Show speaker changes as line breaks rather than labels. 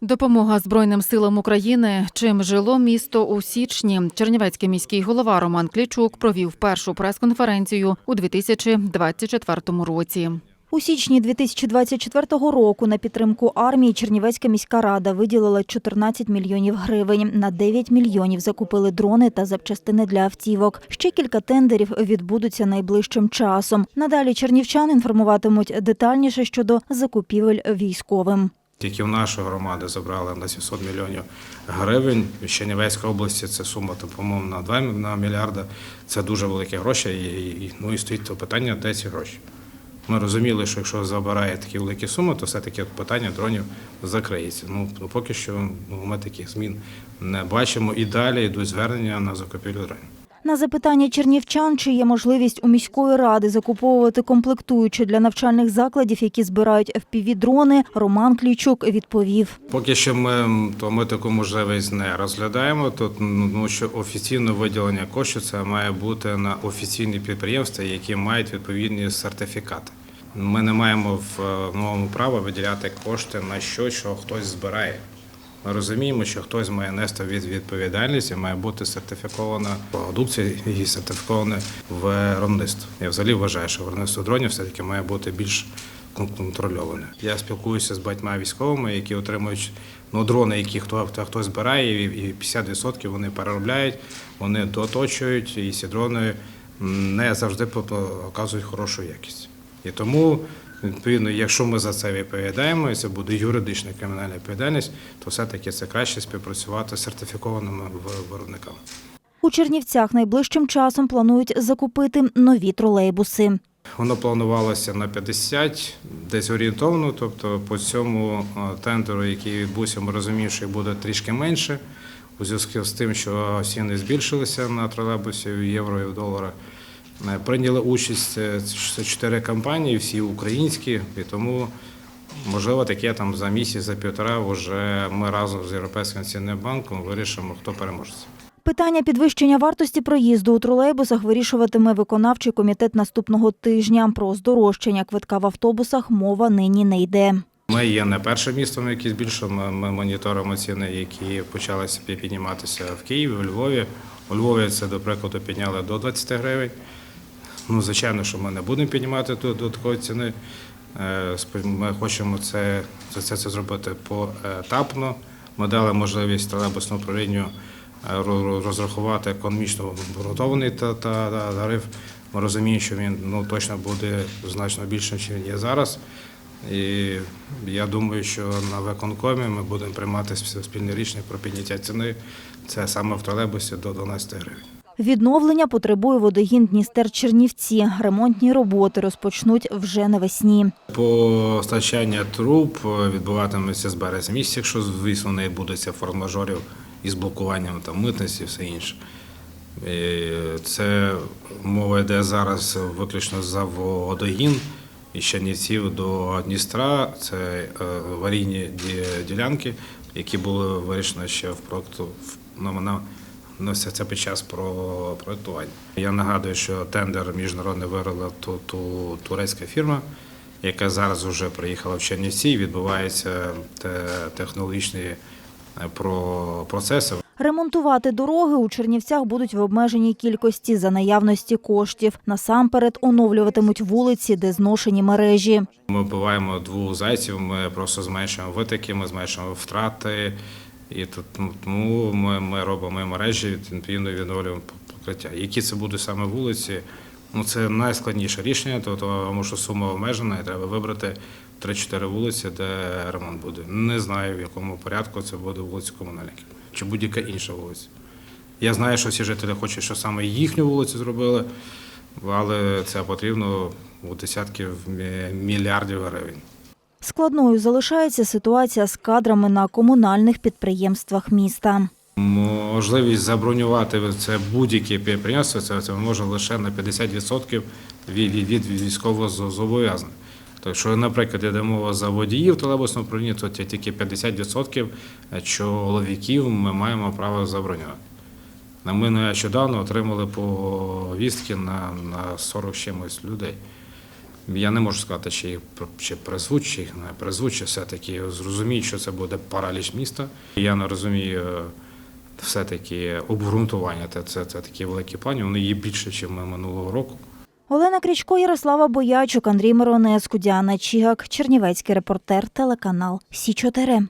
Допомога Збройним силам України. Чим жило місто у січні? Чернівецький міський голова Роман Клічук провів першу прес-конференцію у 2024 році.
У січні 2024 року на підтримку армії Чернівецька міська рада виділила 14 мільйонів гривень. На 9 мільйонів закупили дрони та запчастини для автівок. Ще кілька тендерів відбудуться найближчим часом. Надалі чернівчан інформуватимуть детальніше щодо закупівель військовим.
Тільки в нашу громаду забрали на 700 мільйонів гривень. В Чернівецькій області це сума, по-моєму, на 2 на мільярда. Це дуже великі гроші. І, ну, і стоїть то питання, де ці гроші. Ми розуміли, що якщо забирає такі великі суми, то все-таки питання дронів закриється. Ну, ну, поки що ну, ми таких змін не бачимо. І далі йдуть звернення на закупівлю дронів.
На запитання чернівчан, чи є можливість у міської ради закуповувати комплектуючі для навчальних закладів, які збирають FPV-дрони, Роман Клічук відповів.
Поки що ми, то ми таку можливість не розглядаємо. Тут ну що офіційне виділення коштів це має бути на офіційні підприємства, які мають відповідні сертифікати. Ми не маємо в е, новому права виділяти кошти на щось, що хтось збирає. Ми розуміємо, що хтось має нести від відповідальність і має бути сертифікована продукція і сертифіковане виробництво. Я взагалі вважаю, що виробництво дронів все-таки має бути більш кон- контрольоване. Я спілкуюся з багатьма військовими, які отримують ну, дрони, які хто, хто, збирає, і і 50% вони переробляють, вони доточують, і ці дрони не завжди по- по- хорошу якість. І тому, відповідно, якщо ми за це відповідаємо, і це буде юридична кримінальна відповідальність, то все-таки це краще співпрацювати з сертифікованими виробниками.
У Чернівцях найближчим часом планують закупити нові тролейбуси.
Воно планувалося на 50, десь орієнтовно. Тобто по цьому е, тендеру, який відбувся, ми розуміємо, що буде трішки менше. У зв'язку з тим, що ціни збільшилися на тролейбусі в євро і в доларах. Е, Прийняли участь е, це чотири компанії, всі українські, і тому можливо таке там за місяць, за півтора вже ми разом з Європейським цінним банком вирішимо, хто переможеться.
Питання підвищення вартості проїзду у тролейбусах вирішуватиме виконавчий комітет наступного тижня. Про здорожчання квитка в автобусах мова нині не йде.
Ми є не першим містом, яке збільшує. Ми, ми моніторимо ціни, які почалися пі- підніматися в Києві, у Львові. У Львові це, до прикладу, підняли до 20 гривень. Ну, звичайно, що ми не будемо піднімати до додаткової ціни. Е, Ми хочемо це, це, це, зробити поетапно. Ми дали можливість тролейбусному управлінню е, ро- ро- розрахувати економічно обґрунтований та, та, та тариф. Ми розуміємо, що він ну, точно буде значно більшим, ніж він є зараз. І я думаю, що на виконкомі ми будемо приймати спільне рішення про підняття ціни. Це саме в тролейбусі до 12 гривень.
Відновлення потребує водогін Дністер Чернівці. Ремонтні роботи розпочнуть вже навесні.
Постачання труб відбуватиметься з березня місяця, якщо звісно не відбудеться форс-мажорів із блокуванням там митниці все інше. І Це мова йде зараз виключно за водогін із Чернівців до Дністра. Це е, аварійні ділянки, які були вирішені ще в проекту на, це під час про проектування. Я нагадую, що тендер міжнародний виграла ту, ту турецька фірма, яка зараз вже приїхала в Чернівці. Відбуваються те, технологічні е, про, процеси.
Ремонтувати дороги у Чернівцях будуть в обмеженій кількості за наявності коштів. Насамперед оновлюватимуть вулиці, де зношені мережі.
Ми вбиваємо двох зайців, ми просто зменшуємо витоки, ми зменшуємо втрати. І ну, тому ми, ми робимо мережі, відповідно відновлюємо покриття. Які це будуть саме вулиці? Ну, це найскладніше рішення, то- тому що сума обмежена, і треба вибрати 3-4 вулиці, де ремонт буде. Не знаю, в якому порядку це буде вулиці комунальників чи будь-яка інша вулиця. Я знаю, що всі жителі хочуть, що саме їхню вулицю зробили, але це потрібно у десятків мільярдів гривень.
Складною залишається ситуація з кадрами на комунальних підприємствах міста.
Можливість забронювати це будь-яке підприємство, це, це може лише на 50% від, від, військового зо- зобов'язання. Так що, наприклад, йде мова за водіїв тролейбусного управління, то тільки 50% чоловіків ми маємо право забронювати. Ми нещодавно отримали повістки на, на 40 чимось людей. Я не можу сказати, чи їх чи призвуть, чи не призвуть, чи все-таки зрозуміють, що це буде параліч міста. Я не розумію е, все-таки обґрунтування. Це, це, це такі великі плані, вони є більше, ніж минулого року.
Олена Крічко, Ярослава Боячук, Андрій Миронеску, Діана Чігак, Чернівецький репортер, телеканал Сі 4